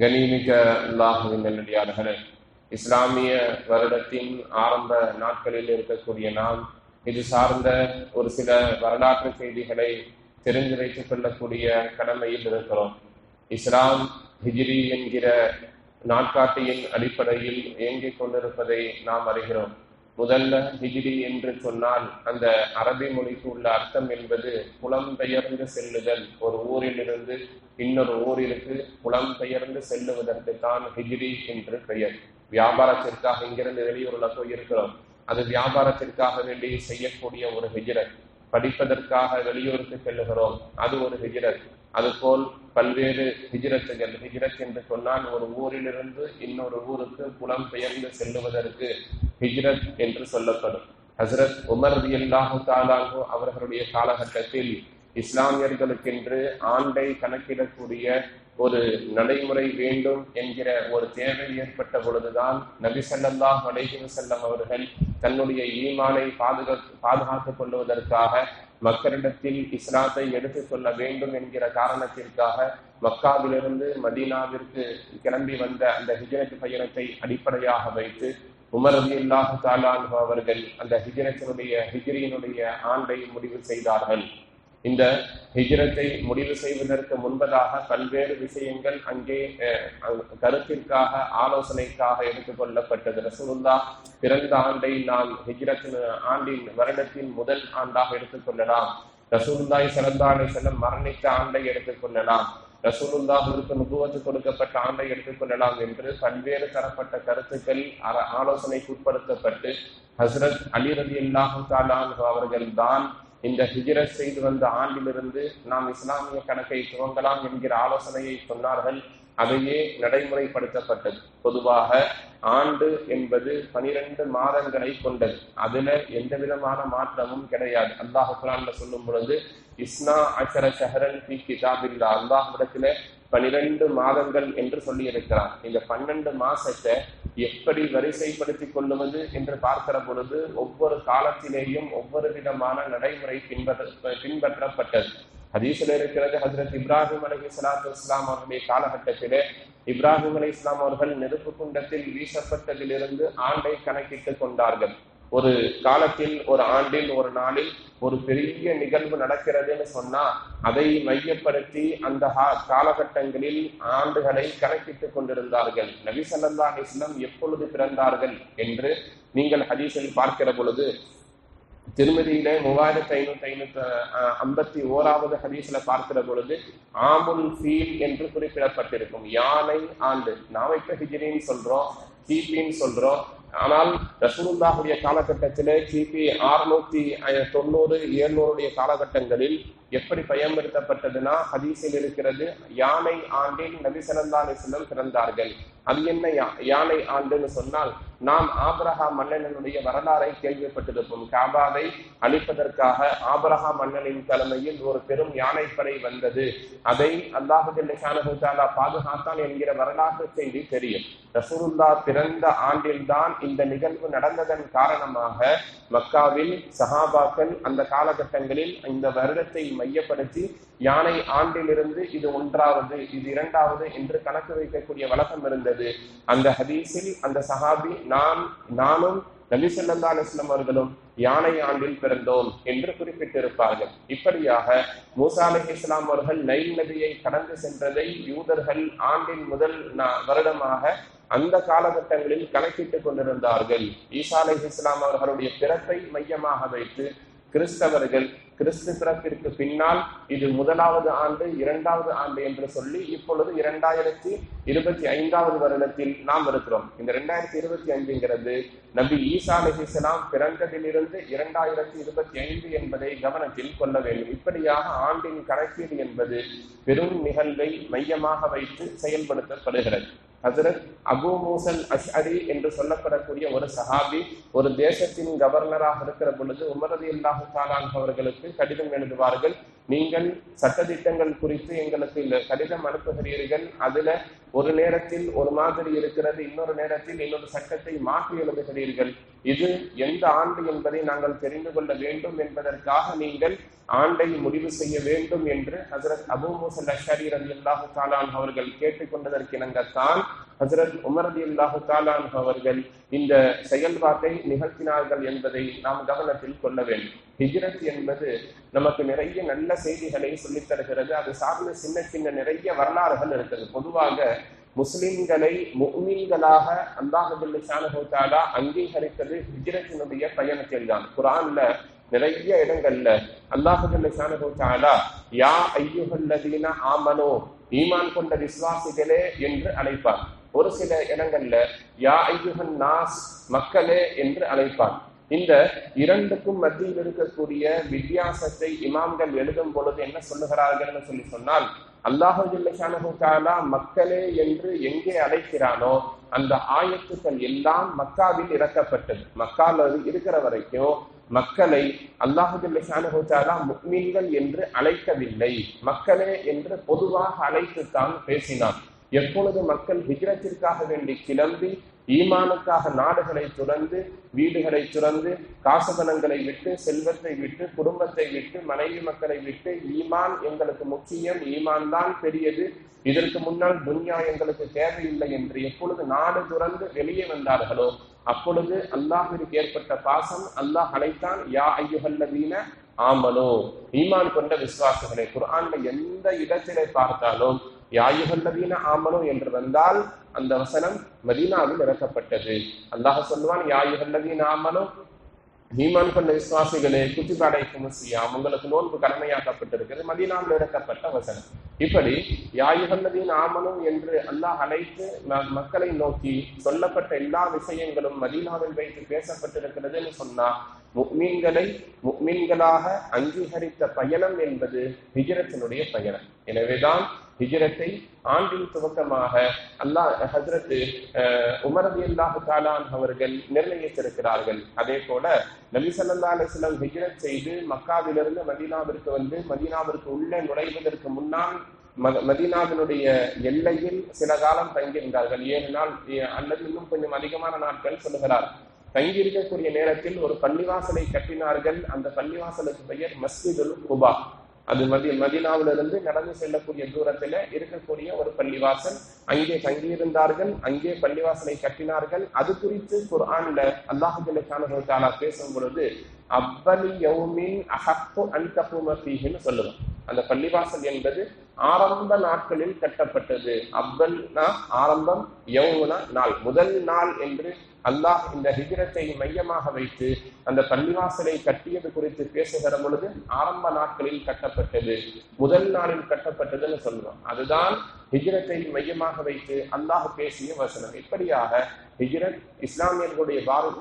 கனிமிக்க அல்லாஹுவின் நல்லடியார்களே இஸ்லாமிய வருடத்தின் ஆரம்ப நாட்களில் இருக்கக்கூடிய நாம் இது சார்ந்த ஒரு சில வரலாற்று செய்திகளை தெரிந்து வைத்துக் கொள்ளக்கூடிய கடமையில் இருக்கிறோம். இஸ்லாம் ஹிஜ்ரி என்கிற நாட்காட்டியின் அடிப்படையில் இயங்கிக் கொண்டிருப்பதை நாம் அறிகிறோம். முதல்ல ஹிஜிரி என்று சொன்னால் அந்த அரபி மொழிக்கு உள்ள அர்த்தம் என்பது புலம்பெயர்ந்து செல்லுதல். ஒரு ஊரிலிருந்து இன்னொரு ஊரிற்கு புலம்பெயர்ந்து செல்லுவதற்கு தான் ஹிஜிரி என்று பெயர். வியாபாரத்திற்காக இங்கிருந்து வெளியூர்ல போய் இருக்கிறோம். அது வியாபாரத்திற்காக வேண்டி செய்யக்கூடிய ஒரு ஹிஜ்ரத். படிப்பதற்காக வெளியூருக்கு செல்லுகிறோம். அது ஒரு ஹிஜ்ரத். அதுபோல் பல்வேறு ஹிஜ்ரத்துகள். ஹிஜ்ரத் என்று சொன்னால் ஒரு ஊரிலிருந்து இன்னொரு ஊருக்கு புலம் பெயர்ந்து செல்லுவதற்கு ஹிஜ்ரத் என்று சொல்லப்படும். ஹசரத் உமர் அல்லாஹு தாலாஹு அவர்களுடைய காலகட்டத்தில் இஸ்லாமியர்களுக்கென்று ஆண்டை கணக்கிடக்கூடிய ஒரு நடைமுறை வேண்டும் என்கிற ஒரு தேவை ஏற்பட்ட பொழுதுதான் நபி சல்லாஹ் அலைஹி செல்லம் அவர்கள் தன்னுடைய ஈமானை பாதுகா பாதுகாத்துக் கொள்வதற்காக மக்களிடத்தில் இஸ்லாத்தை எடுத்துச் சொல்ல வேண்டும் என்கிற காரணத்திற்காக மக்காவிலிருந்து மதீனாவிற்கு கிளம்பி வந்த அந்த ஹிஜரத் பயணத்தை அடிப்படையாக வைத்து உமர் அலி அல்லாஹு தாலான் அவர்கள் அந்த ஹிஜரத்தினுடைய ஹிஜரியினுடைய ஆண்டை முடிவு செய்தார்கள். இந்த ஹிஜரத்தை முடிவு செய்வதற்கு முன்பதாக பல்வேறு விஷயங்கள் அங்கே கருத்திற்காக ஆலோசனைக்காக எடுத்துக்கொள்ளப்பட்டது ரசூலுல்லா பிறந்த ஆண்டை நாம் ஹிஜ்ரத்தின் ஆண்டின் வருடத்தின் முதல் ஆண்டாக எடுத்துக்கொள்ளலாம் ரசூலுல்லாய் சிறந்தாண்டை செல்லம் மரணித்த ஆண்டை எடுத்துக்கொள்ளலாம் ரசூலுல்லாஹிற்கு நுபுவத்து கொடுக்கப்பட்ட ஆண்டை எடுத்துக்கொள்ளலாம் என்று பல்வேறு தரப்பட்ட கருத்துக்கள் ஆலோசனைக்கு உட்படுத்தப்பட்டு ஹசரத் அலி ரதி அல்லாஹு அவர்கள் தான் இந்த ஹிஜரத் செய்து வந்த ஆண்டிலிருந்து நாம் இஸ்லாமிய கணக்கை துவங்கலாம் என்கிற ஆலோசனையை சொன்னார்கள். அதையே நடைமுறைப்படுத்தப்பட்டது. பொதுவாக ஆண்டு என்பது பனிரெண்டு மாதங்களை கொண்டது. அதுல எந்த விதமான மாற்றமும் கிடையாது. அல்லாஹ் குரான்ல சொல்லும் பொழுது இஸ்னா அச்சர சஹரன் பி கிதாபில்லா. அல்லாஹிடத்துல பனிரெண்டு மாதங்கள் என்று சொல்லி இருக்கிறார் இந்த பன்னெண்டு மாசத்தை எப்படி வரிசைப்படுத்திக் கொள்ளுவது என்று பார்க்கிற பொழுது ஒவ்வொரு காலத்திலேயும் ஒவ்வொரு விதமான நடைமுறை பின்பற்ற பின்பற்றப்பட்டது. ஹதீஸில் இருக்கிறது ஹசரத் இப்ராஹிம் அலி சலாத்து இஸ்லாம் அவர்களுடைய காலகட்டத்திலே இப்ராஹிம் அலி இஸ்லாம் அவர்கள் நெருப்பு குண்டத்தில் வீசப்பட்டதிலிருந்து ஆண்டை கணக்கிட்டுக் கொண்டார்கள். ஒரு காலத்தில் ஒரு ஆண்டில் ஒரு நாளில் ஒரு பெரிய நிகழ்வு நடக்கிறதுன்னு சொன்னா அதை மையப்படுத்தி அந்த காலகட்டங்களில் ஆண்டுகளை கணக்கிட்டுக் கொண்டிருந்தார்கள். நபி சல்லா இஸ்லாம் எப்பொழுது பிறந்தார்கள் என்று நீங்கள் ஹதீஸில் பார்க்கிற பொழுது திருமதியில மூவாயிரத்தி ஐநூத்தி ஐநூத்தி ஐம்பத்தி ஓராவது ஹதீஸ்ல பார்க்கிற பொழுது ஆமுல் ஃபீல் என்று குறிப்பிடப்பட்டிருக்கும். யானை ஆண்டு. நாம இப்ப ஹிஜிரின்னு சொல்றோம் கிபின்னு சொல்றோம் ஆனால் ரசூலுல்லாஹுடைய காலகட்டத்திலே கிபி அறுநூத்தி தொண்ணூறு எழுநூறுடைய காலகட்டங்களில் எப்படி பயன்படுத்தப்பட்டதுன்னா ஹதீஸில் இருக்கிறது யானை ஆண்டில் நபி சல்லா பிறந்தார்கள். அது என்ன யானை ஆண்டுன்னு சொன்னால் நாம் ஆபரஹா மன்னனுடைய வரலாறை கேள்விப்பட்டிருப்போம். காபாவை அழிப்பதற்காக ஆபரஹா மன்னனின் தலைமையில் ஒரு பெரும் யானைப்படை வந்தது. அதை அல்லாஹுல்லா பாதுகாத்தான் என்கிற வரலாற்று செய்தி தெரியும். ரசூருல்லா பிறந்த ஆண்டில்தான் இந்த நிகழ்வு நடந்ததன் காரணமாக மக்காவில் சஹாபாக்கள் அந்த காலகட்டங்களில் இந்த வருடத்தை மையப்படுத்தி யானை ஆண்டிலிருந்து இது ஒன்றாவது இது இரண்டாவது என்று கணக்கு வைக்கக்கூடிய வழக்கம் இருந்தது. அந்த ஹதீஸில் அந்த சஹாபி நான் நானும் நபி சொல்லா அலுவலம் அவர்களும் யானை ஆண்டில் பிறந்தோம் என்று குறிப்பிட்டிருப்பார்கள். இப்படியாக மூசா அலி இஸ்லாம் அவர்கள் நைல் நதியை கடந்து சென்றதை யூதர்கள் ஆண்டின் முதல் வருடமாக அந்த காலகட்டங்களில் கணக்கிட்டுக் கொண்டிருந்தார்கள். ஈசா அலி இஸ்லாம் அவர்களுடைய பிறப்பை மையமாக வைத்து கிறிஸ்தவர்கள் கிறிஸ்து பிறப்பிற்கு பின்னால் இது முதலாவது ஆண்டு இரண்டாவது ஆண்டு என்று சொல்லி இப்பொழுது இரண்டாயிரத்தி இருபத்தி ஐந்தாவது வருடத்தில் நாம் இருக்கிறோம். இந்த இரண்டாயிரத்தி இருபத்தி அஞ்சுங்கிறது நபி ஈசா அலிஹிஸ்லாம் பிறந்ததிலிருந்து இரண்டாயிரத்தி இருபத்தி ஐந்து என்பதை கவனத்தில் கொள்ள வேண்டும். இப்படியாக ஆண்டின் கணக்கீடு என்பது பெரும் நிகழ்வை மையமாக வைத்து செயல்படுத்தப்படுகிறது. ஹசரத் அபு மூசல் அஷ்அரி என்று சொல்லப்படக்கூடிய ஒரு சஹாபி ஒரு தேசத்தின் கவர்னராக இருக்கிற பொழுது உமரதி இல்லாஹு தாலான் அவர்களுக்கு கடிதம் எழுதுவார்கள். நீங்கள் சட்டதிட்டங்கள் குறித்து எங்களுக்கு கடிதம் அனுப்புகிறீர்கள். அதுல ஒரு நேரத்தில் ஒரு மாதிரி இருக்கிறது இன்னொரு நேரத்தில் இன்னொரு சட்டத்தை மாற்றி எழுதுகிறீர்கள். இது எந்த ஆண்டு என்பதை நாங்கள் தெரிந்து கொள்ள வேண்டும் என்பதற்காக நீங்கள் ஆண்டை முடிவு செய்ய வேண்டும் என்று ஹசரத் அபு மூசல் அஷரி ரவி அல்லாஹு தாலான் அவர்கள் கேட்டுக்கொண்டதற்கிணங்கத்தான் ஹசரத் உமரதி அல்லாஹு தாலான் அவர்கள் இந்த செயல்பாட்டை நிகழ்த்தினார்கள் என்பதை நாம் கவனத்தில் கொள்ள வேண்டும். ஹிஜ்ரத் என்பது நமக்கு நிறைய நல்ல செய்திகளை சொல்லித்தருகிறது அது சார்ந்த சின்ன சின்ன நிறைய வரலாறுகள் இருக்குது. பொதுவாக முஸ்லிம்களை முக்மீன்களாக அல்லாஹுல்லா அங்கீகரித்தது ஹிஜ்ரத்தினுடைய பயணத்தில் தான். குரான்ல நிறைய இடங்கள்ல அல்லாஹுல்லா யா ஐயுகல்லதீன ஆமனோ ஈமான் கொண்ட விசுவாசிகளே என்று அழைப்பார். ஒரு சில இடங்கள்ல யா ஐயுகன் நாஸ் மக்களே என்று அழைப்பார். இந்த இரண்டுக்கும் மத்தியில் இருக்கக்கூடிய வித்தியாசத்தை இமாம்கள் எழுதும் பொழுது என்ன சொல்லுகிறார்கள் சொல்லி சொன்னால் அல்லாஹுல்லா மக்களே என்று எங்கே அழைக்கிறானோ அந்த ஆயத்துக்கள் எல்லாம் மக்காவில் இறக்கப்பட்டது. மக்கால் இருக்கிற வரைக்கும் மக்களை அல்லாஹுல்லா முக்மீன்கள் என்று அழைக்கவில்லை. மக்களே என்று பொதுவாக அழைத்துத்தான் பேசினான். எப்பொழுது மக்கள் ஹிஜ்ரத்திற்காக வேண்டி கிளம்பி ஈமானுக்காக நாடுகளை துறந்து வீடுகளை துறந்து காசகனங்களை விட்டு செல்வத்தை விட்டு குடும்பத்தை விட்டு மனைவி மக்களை விட்டு ஈமான் எங்களுக்கு முக்கியம் ஈமான் தான் பெரியது. இதற்கு முன்னால் துன்யா எங்களுக்கு தேவையில்லை என்று எப்பொழுது நாடு துறந்து வெளியே வந்தார்களோ அப்பொழுது அல்லாஹிற்கு ஏற்பட்ட பாசம் அல்லாஹ் அழைத்தான் யா ஐயுகல்லவீன ஆமனோ. ஈமான் கொண்ட விசுவாசங்களை குரான்ல எந்த இடத்திலே பார்த்தாலும் யாயுகல்லவீன ஆமனு என்று வந்தால் அந்த வசனம் மதீனாவில் இறக்கப்பட்டது. அல்லாஹ் சொல்லுவான் யாயுகல்லவீன ஆமனு நீமான் கொண்ட விசுவாசிகளே குத்திபாடை குமசியாம் உங்களுக்கு நோன்பு கடமையாக்கப்பட்டிருக்கிறது. மதீனாவில் இறக்கப்பட்ட வசனம். இப்படி யாயுகல்லதீன் ஆமனும் என்று அல்லாஹ் அழைத்து மக்களை நோக்கி சொல்லப்பட்ட எல்லா விஷயங்களும் மதீனாவில் வைத்து பேசப்பட்டிருக்கிறதுன்னு சொன்னா முக்மீன்களை முக்மீன்களாக அங்கீகரித்த பயணம் என்பது ஹிஜரத்தினுடைய பயணம். எனவேதான் ஹிஜரத்தை ஆண்டின் துவக்கமாக அல்லாஹ் ஹசரத்து உமரதி அல்லாஹு தாலான் அவர்கள் நிர்ணயித்திருக்கிறார்கள். அதே போல நபி சல்லா ஹிஜரத் செய்து மக்காவிலிருந்து மதீனாவிற்கு வந்து மதீனாவிற்கு உள்ளே நுழைவதற்கு முன்னால் மதீனாவினுடைய எல்லையில் சில காலம் தங்கியிருந்தார்கள். ஏழு நாள் அல்லது இன்னும் கொஞ்சம் அதிகமான நாட்கள் சொல்லுகிறார். தங்கி இருக்கக்கூடிய நேரத்தில் ஒரு பள்ளிவாசலை கட்டினார்கள். அந்த பள்ளிவாசலுக்கு பெயர் மஸ்ஜிதுல் குபா. அது மதி மதினாவிலிருந்து நடந்து செல்லக்கூடிய தூரத்துல இருக்கக்கூடிய ஒரு பள்ளிவாசல். அங்கே தங்கியிருந்தார்கள். அங்கே பள்ளிவாசலை கட்டினார்கள். அது குறித்து குர்ஆன்ல அல்லாஹுக்கான பேசும் பொழுது அப்பலி யௌமின் அஹப்பு அன்தகுமபின்னு சொல்லுவோம் அந்த பள்ளிவாசல் என்பது ஆரம்ப நாட்களில் கட்டப்பட்டது. அவ்வல்னா ஆரம்பம் யவுனா நாள். முதல் நாள் என்று அல்லாஹ் இந்த ஹிஜரத்தை மையமாக வைத்து அந்த பள்ளிவாசலை கட்டியது குறித்து பேசுகிற பொழுது ஆரம்ப நாட்களில் கட்டப்பட்டது. முதல் நாளில் கட்டப்பட்டதுன்னு சொல்லுவோம் அதுதான் ஹிஜரத்தை மையமாக வைத்து அல்லாஹ் பேசிய வசனம். இப்படியாக ஹிஜரத் இஸ்லாமியர்களுடைய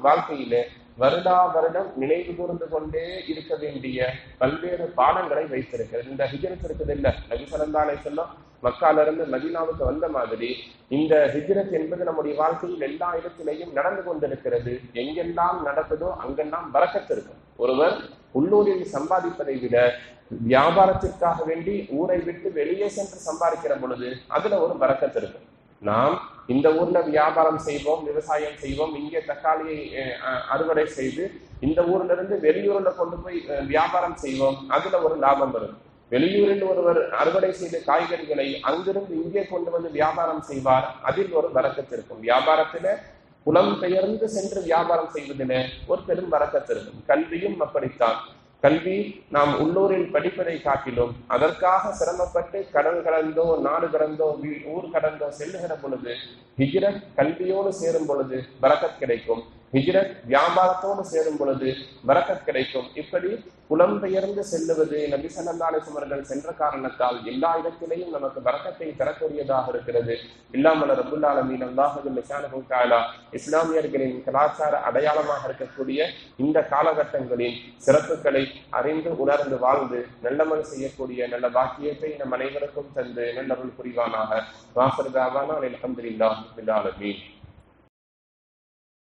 வாழ்க்கையில வருடா வருடம் நினைவு கூர்ந்து கொண்டே இருக்க வேண்டிய பல்வேறு பாடங்களை வைத்திருக்கிறது. இந்த ஹிஜரத் இருக்குது இல்ல? நகிசலந்தானே சொல்லும் மக்கால இருந்து மதினாவுக்கு வந்த மாதிரி இந்த ஹிஜ்ரத் என்பது நம்முடைய வாழ்க்கையில் எல்லா இடத்திலையும் நடந்து கொண்டிருக்கிறது. எங்கெல்லாம் நடக்குதோ அங்கெல்லாம் வரக்கத்து இருக்கும். ஒருவர் உள்ளூரில் சம்பாதிப்பதை விட வியாபாரத்திற்காக வேண்டி ஊரை விட்டு வெளியே சென்று சம்பாதிக்கிற பொழுது அதுல ஒரு பறக்கத்து இருக்கும். நாம் இந்த ஊர்ல வியாபாரம் செய்வோம் விவசாயம் செய்வோம் இங்கே தக்காளியை அறுவடை செய்து இந்த ஊர்ல இருந்து வெளியூர்ல கொண்டு போய் வியாபாரம் செய்வோம் அதுல ஒரு லாபம் வரும். வெளியூரில் ஒருவர் அறுவடை செய்த காய்கறிகளை அங்கிருந்து இங்கே கொண்டு வந்து வியாபாரம் செய்வார் அதில் ஒரு வரக்கத்து இருக்கும். வியாபாரத்துல புலம் பெயர்ந்து சென்று வியாபாரம் செய்வதில ஒரு பெரும் வரக்கத்து இருக்கும். கல்வியும் அப்படித்தான். கல்வி நாம் உள்ளூரில் படிப்பதை காட்டிலும் அதற்காக சிரமப்பட்டு கடல் கடந்தோ நாடு கடந்தோ ஊர் கடந்தோ செல்லுகிற பொழுது ஹிஜ்ரத் கல்வியோடு சேரும் பொழுது வரக்கத் கிடைக்கும். ஹிஜ்ரத் வியாபாரத்தோடு சேரும் பொழுது வரக்கத் கிடைக்கும். இப்படி புலம்பெயர்ந்து செல்லுவது நபி சல்லாஸ் அவர்கள் சென்ற காரணத்தால் எல்லா இடத்திலையும் நமக்கு வரக்கத்தை தரக்கூடியதாக இருக்கிறது. இல்லாமல் ரபுல்லாலமீன் அல்லாஹுல்லா இஸ்லாமியர்களின் கலாச்சார அடையாளமாக இருக்கக்கூடிய இந்த காலகட்டங்களின் சிறப்புகளை அறிந்து உணர்ந்து வாழ்ந்து நல்லமல் செய்யக்கூடிய நல்ல பாக்கியத்தை நம் அனைவருக்கும் தந்து நல்லவள் புரிவானாக. வாசர்தாவான அலமதுல்லா பில்லாலமீன்